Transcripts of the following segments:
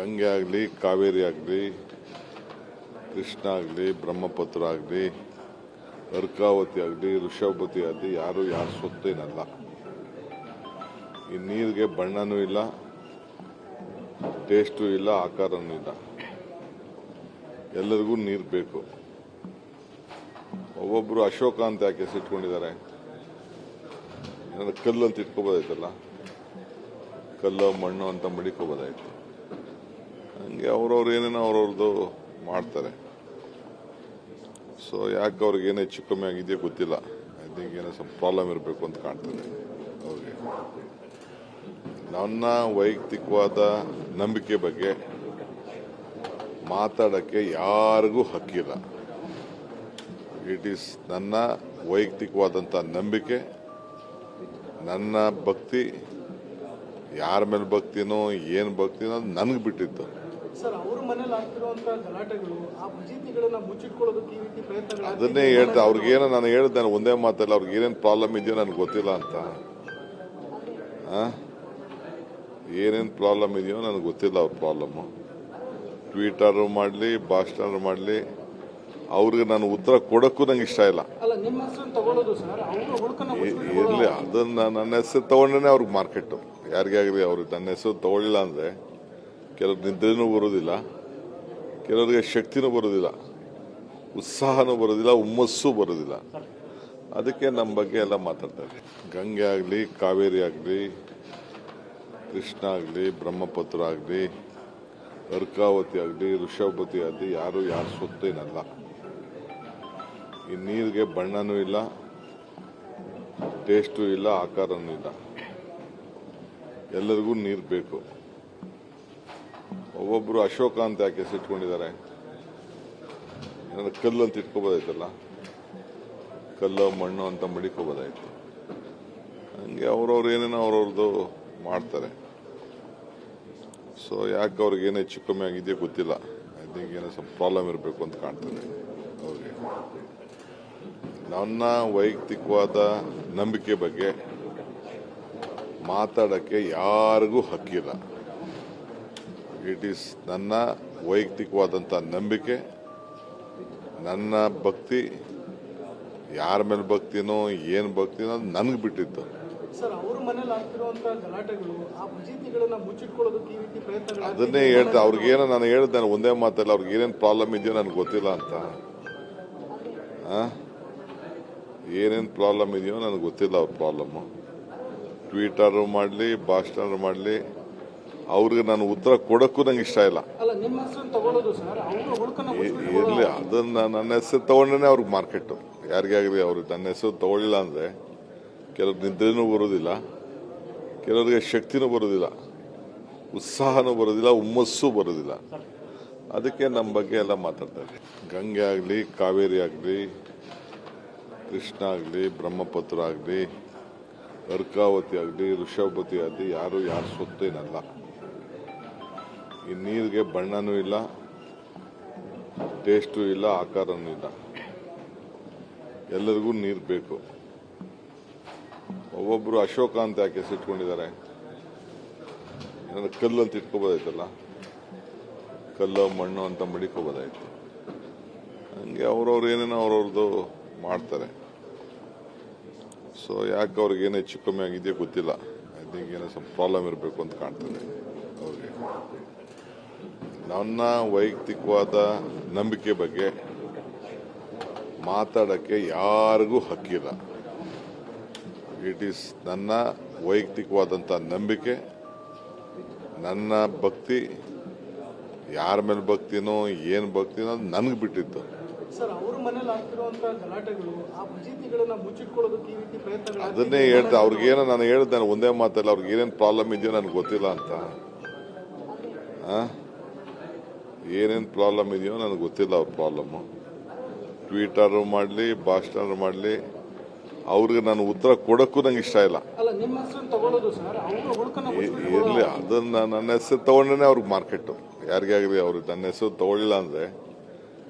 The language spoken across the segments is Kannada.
ಗಂಗೆ ಆಗಲಿ, ಕಾವೇರಿ ಆಗಲಿ, ಕೃಷ್ಣ ಆಗಲಿ, ಬ್ರಹ್ಮಪುತ್ರ ಆಗಲಿ, ಅರ್ಕಾವತಿ ಆಗಲಿ ಋಷಭವತಿ ಆಗಲಿ, ಯಾರು ಯಾರ ಸೊತ್ತೇನಲ್ಲ ಈ ನೀರಿಗೆ ಬಣ್ಣನೂ ಇಲ್ಲ, ಟೇಸ್ಟು ಇಲ್ಲ, ಆಕಾರನೂ ಇಲ್ಲ. ಎಲ್ಲರಿಗೂ ನೀರು ಬೇಕು. ಒಬ್ಬೊಬ್ಬರು ಅಶೋಕ ಅಂತ ಯಾಕೆ ಸಿಟ್ಕೊಂಡಿದ್ದಾರೆ ಕಲ್ಲು ಅಂತ ಇಟ್ಕೋಬೋದಾಯ್ತಲ್ಲ? ಕಲ್ಲು, ಮಣ್ಣು ಅಂತ ಮಡಿಕೋಬೋದಾಯ್ತು. ಹಂಗೆ ಅವ್ರವ್ರು ಏನೇನೋ ಅವ್ರವ್ರದ್ದು ಮಾಡ್ತಾರೆ. ಸೊ ಯಾಕೆ ಅವ್ರಿಗೆ ಏನೇ ಹೆಚ್ಚು ಕಮ್ಮಿ ಆಗಿದೆಯೋ ಗೊತ್ತಿಲ್ಲ. ಐ ಥಿಂಕ್ ಏನೋ ಸ್ವಲ್ಪ ಪ್ರಾಬ್ಲಮ್ ಇರಬೇಕು ಅಂತ ಕಾಣ್ತದೆ ಅವ್ರಿಗೆ. ನನ್ನ ವೈಯಕ್ತಿಕವಾದ ನಂಬಿಕೆ ಬಗ್ಗೆ ಮಾತಾಡೋಕ್ಕೆ ಯಾರಿಗೂ ಹಕ್ಕಿಲ್ಲ. ಇಟ್ ಈಸ್ ನನ್ನ ವೈಯಕ್ತಿಕವಾದಂಥ ನಂಬಿಕೆ, ನನ್ನ ಭಕ್ತಿ, ಯಾರ ಮೇಲೆ ಭಕ್ತಿನೋ, ಏನು ಭಕ್ತಿನೋ ಅದು ನನಗೆ ಬಿಟ್ಟಿದ್ದು ಸರ್ ಅವ್ರ ಮನೇಲಿ ಆಗ್ತಿರುವಂತ ಗಲಾಟೆಗಳು ಆ ಫಜೀತಿಗಳನ್ನ ಮುಚ್ಚಿಟ್ಕೊಳ್ಳೋದಕ್ಕೆ ಈ ರೀತಿ ಪ್ರಯತ್ನಗಳು ಅದನ್ನೇ ಹೇಳ್ತಾ ಅವ್ರಿಗೇನೋ ನಾನು ಹೇಳ್ದೆ ಒಂದೇ ಮಾತಲ್ಲ ಅವ್ರಿಗೆ ಏನೇನು ಪ್ರಾಬ್ಲಮ್ ಇದೆಯೋ ನನಗೆ ಗೊತ್ತಿಲ್ಲ ಅಂತ. ಏನೇನು ಪ್ರಾಬ್ಲಮ್ ಇದೆಯೋ ನನಗೆ ಗೊತ್ತಿಲ್ಲ ಅವ್ರ ಪ್ರಾಬ್ಲಮ್ಮು ಟ್ವೀಟರು ಮಾಡಲಿ ಭಾಷಣ ಮಾಡಲಿ ಅವ್ರಿಗೆ ನಾನು ಉತ್ತರ ಕೊಡೋಕ್ಕೂ ನಂಗೆ ಇಷ್ಟ ಇಲ್ಲ. ಇರಲಿ ಅದನ್ನ ನನ್ನ ಹೆಸರು ತಗೊಂಡೇ ಅವ್ರಿಗೆ ಮಾರ್ಕೆಟು ಯಾರಿಗೇ ಆಗಲಿ ಅವ್ರಿಗೆ ನನ್ನ ಹೆಸರು ತಗೊಳ್ಳಿಲ್ಲ ಅಂದರೆ ಕೆಲವ್ರು ನಿದ್ರೆನೂ ಬರೋದಿಲ್ಲ, ಕೆಲವರಿಗೆ ಶಕ್ತಿನೂ ಬರೋದಿಲ್ಲ, ಉತ್ಸಾಹನೂ ಬರೋದಿಲ್ಲ, ಹುಮ್ಮಸ್ಸು ಬರೋದಿಲ್ಲ. ಅದಕ್ಕೆ ನಮ್ಮ ಬಗ್ಗೆ ಎಲ್ಲ ಮಾತಾಡ್ತಾರೆ ಗಂಗೆ ಆಗಲಿ, ಕಾವೇರಿ ಆಗಲಿ, ಕೃಷ್ಣ ಆಗಲಿ, ಬ್ರಹ್ಮಪುತ್ರ ಆಗಲಿ, ಅರ್ಕಾವತಿ ಆಗಲಿ ಋಷಭವತಿ ಆಗಲಿ, ಯಾರು ಯಾರ ಸೊತ್ತೇನಲ್ಲ ಈ ನೀರಿಗೆ ಬಣ್ಣನೂ ಇಲ್ಲ, ಟೇಸ್ಟೂ ಇಲ್ಲ, ಆಕಾರನೂ ಇಲ್ಲ. ಎಲ್ಲರಿಗೂ ನೀರು ಬೇಕು. ಒಬ್ಬೊಬ್ಬರು ಅಶೋಕ ಅಂತ ಯಾಕೆ ಇಟ್ಕೊಂಡಿದ್ದಾರೆ? ಏನಾದ್ರು ಕಲ್ಲು ಅಂತ ಇಟ್ಕೋಬೋದಾಯ್ತಲ್ಲ? ಕಲ್ಲು, ಮಣ್ಣು ಅಂತ ಮಡಿಕೋಬೋದಾಯ್ತು. ಹಂಗೆ ಅವ್ರವ್ರು ಏನೇನೋ ಅವ್ರವ್ರದ್ದು ಮಾಡ್ತಾರೆ. ಸೊ ಯಾಕೆ ಅವ್ರಿಗೆ ಏನೋ ಹೆಚ್ಚು ಕಮ್ಮಿ ಆಗಿದೆಯೋ ಗೊತ್ತಿಲ್ಲ. ಐ ಥಿಂಕ್ ಏನೋ ಸ್ವಲ್ಪ ಪ್ರಾಬ್ಲಮ್ ಇರಬೇಕು ಅಂತ ಕಾಣ್ತದೆ ಅವ್ರಿಗೆ. ನನ್ನ ವೈಯಕ್ತಿಕವಾದ ನಂಬಿಕೆ ಬಗ್ಗೆ ಮಾತಾಡೋಕ್ಕೆ ಯಾರಿಗೂ ಹಕ್ಕಿಲ್ಲ. ಇಟ್ ಈಸ್ ನನ್ನ ವೈಯಕ್ತಿಕವಾದಂಥ ನಂಬಿಕೆ ನನ್ನ ಭಕ್ತಿ ಯಾರ ಮೇಲೆ ಭಕ್ತಿನೋ ಏನು ಭಕ್ತಿನೋ ಅದು ನನಗೆ ಬಿಟ್ಟಿತ್ತು. ಅದನ್ನೇ ಹೇಳ್ತಾ ಅವ್ರಿಗೇನೋ ನಾನು ಹೇಳ್ದೆ ಒಂದೇ ಮಾತಲ್ಲ ಅವ್ರಿಗೆ ಏನೇನು ಪ್ರಾಬ್ಲಮ್ ಇದೆಯೋ ನನಗೆ ಗೊತ್ತಿಲ್ಲ ಅಂತ. ಏನೇನು ಪ್ರಾಬ್ಲಮ್ ಇದೆಯೋ ನನಗೆ ಗೊತ್ತಿಲ್ಲ ಅವ್ರ ಪ್ರಾಬ್ಲಮ್ಮು ಟ್ವೀಟರು ಮಾಡಲಿ ಭಾಷಣ ಮಾಡಲಿ ಅವ್ರಿಗೆ ನಾನು ಉತ್ತರ ಕೊಡೋಕ್ಕೂ ನಂಗೆ ಇಷ್ಟ ಇಲ್ಲ. ಇರಲಿ ಅದನ್ನ ನನ್ನ ಹೆಸರು ತಗೊಂಡೇ ಅವ್ರಿಗೆ ಮಾರ್ಕೆಟು ಯಾರಿಗೆ ಆಗಲಿ ಅವ್ರಿಗೆ ನನ್ನ ಹೆಸರು ತಗೊಳ್ಳಿಲ್ಲ ಅಂದರೆ ಕೆಲವ್ರಿಗೆ ನಿದ್ರೆನೂ ಬರೋದಿಲ್ಲ ಕೆಲವರಿಗೆ ಶಕ್ತಿನೂ ಬರೋದಿಲ್ಲ ಉತ್ಸಾಹನೂ ಬರೋದಿಲ್ಲ ಹುಮ್ಮಸ್ಸು ಬರೋದಿಲ್ಲ. ಅದಕ್ಕೆ ನಮ್ಮ ಬಗ್ಗೆ ಎಲ್ಲ ಮಾತಾಡ್ತಾರೆ ಗಂಗೆ ಆಗಲಿ ಕಾವೇರಿ ಆಗಲಿ ಕೃಷ್ಣ ಆಗಲಿ ಬ್ರಹ್ಮಪುತ್ರ ಆಗಲಿ ಅರ್ಕಾವತಿ ಆಗಲಿ ಋಷಭವತಿ ಆಗಲಿ ಯಾರು ಯಾರು ಸೊತ್ತೇನಲ್ಲ ಈ ನೀರಿಗೆ ಬಣ್ಣನೂ ಇಲ್ಲ ಟೇಸ್ಟು ಇಲ್ಲ, ಆಕಾರನೂ ಇಲ್ಲ. ಎಲ್ಲರಿಗೂ ನೀರು ಬೇಕು. ಒಬ್ಬೊಬ್ಬರು ಅಶೋಕ ಅಂತ ಯಾಕೆ ಹೆಸರಿಟ್ಕೊಂಡಿದ್ದಾರೆ? ಏನಾದ್ರು ಕಲ್ಲು ಅಂತ ಇಟ್ಕೋಬೋದಾಯ್ತಲ್ಲ? ಕಲ್ಲು, ಮಣ್ಣು ಅಂತ ಮಡಿಕೋಬೋದಾಯ್ತು. ಹಂಗೆ ಅವ್ರವ್ರು ಏನೇನೋ ಅವ್ರವ್ರದ್ದು ಮಾಡ್ತಾರೆ. ಸೊ ಯಾಕೆ ಅವ್ರಿಗೆ ಏನೇ ಹೆಚ್ಚು ಕಮ್ಮಿ ಆಗಿದೆಯೋ ಗೊತ್ತಿಲ್ಲ. ಐ ಥಿಂಕ್ ಏನೋ ಸ್ವಲ್ಪ ಪ್ರಾಬ್ಲಮ್ ಇರಬೇಕು ಅಂತ ಕಾಣ್ತದೆ ಅವ್ರಿಗೆ. ನನ್ನ ವೈಯಕ್ತಿಕವಾದ ನಂಬಿಕೆ ಬಗ್ಗೆ ಮಾತಾಡೋಕ್ಕೆ ಯಾರಿಗೂ ಹಕ್ಕಿಲ್ಲ. ಇಟ್ ಈಸ್ ನನ್ನ ವೈಯಕ್ತಿಕವಾದಂಥ ನಂಬಿಕೆ. ನನ್ನ ಭಕ್ತಿ ಯಾರ ಮೇಲೆ ಭಕ್ತಿನೋ ಏನು ಭಕ್ತಿನೋ ಅದು ನನಗೆ ಬಿಟ್ಟಿತ್ತು. ಅದನ್ನೇ ಹೇಳ್ದೆ ಅವ್ರಿಗೇನೋ ನಾನು ಹೇಳ್ದೆ ಒಂದೇ ಮಾತಲ್ಲ ಅವ್ರಿಗೆ ಏನೇನು ಪ್ರಾಬ್ಲಮ್ ಇದೆಯೋ ನನಗೆ ಗೊತ್ತಿಲ್ಲ ಅಂತ. ಏನೇನು ಪ್ರಾಬ್ಲಮ್ ಇದೆಯೋ ನನಗೆ ಗೊತ್ತಿಲ್ಲ ಅವ್ರ ಪ್ರಾಬ್ಲಮ್ಮು ಟ್ವೀಟರು ಮಾಡಲಿ ಭಾಷಣ ಮಾಡಲಿ ಅವ್ರಿಗೆ ನಾನು ಉತ್ತರ ಕೊಡೋಕ್ಕೂ ನಂಗೆ ಇಷ್ಟ ಇಲ್ಲ. ಅಲ್ಲ ನಿಮ್ಮ ಹೆಸರನ್ನು ತಗೊಳ್ಳೋದು ಸರ್ ಅವ್ರ ಹುಡುಕನ್ನ ಇರಲಿ ಅದನ್ನ ನನ್ನ ಹೆಸರು ತಗೊಂಡೇ ಅವ್ರಿಗೆ ಮಾರ್ಕೆಟು ಯಾರಿಗೆ ಆಗಲಿ ಅವ್ರಿಗೆ ನನ್ನ ಹೆಸರು ತಗೊಳ್ಳಿಲ್ಲ ಅಂದರೆ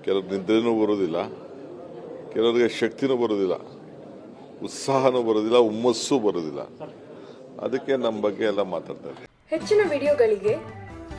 ಕೆಲವ್ರು ನಿದ್ರೆನೂ ಬರೋದಿಲ್ಲ ಕೆಲವರಿಗೆ ಶಕ್ತಿನೂ ಬರೋದಿಲ್ಲ ಉತ್ಸಾಹನೂ ಬರೋದಿಲ್ಲ ಹುಮ್ಮಸ್ಸು ಬರೋದಿಲ್ಲ. ಅದಕ್ಕೆ ನಮ್ಮ ಬಗ್ಗೆ ಎಲ್ಲ ಮಾತಾಡ್ತಾರೆ ಹೆಚ್ಚಿನ ವಿಡಿಯೋಗಳಿಗೆ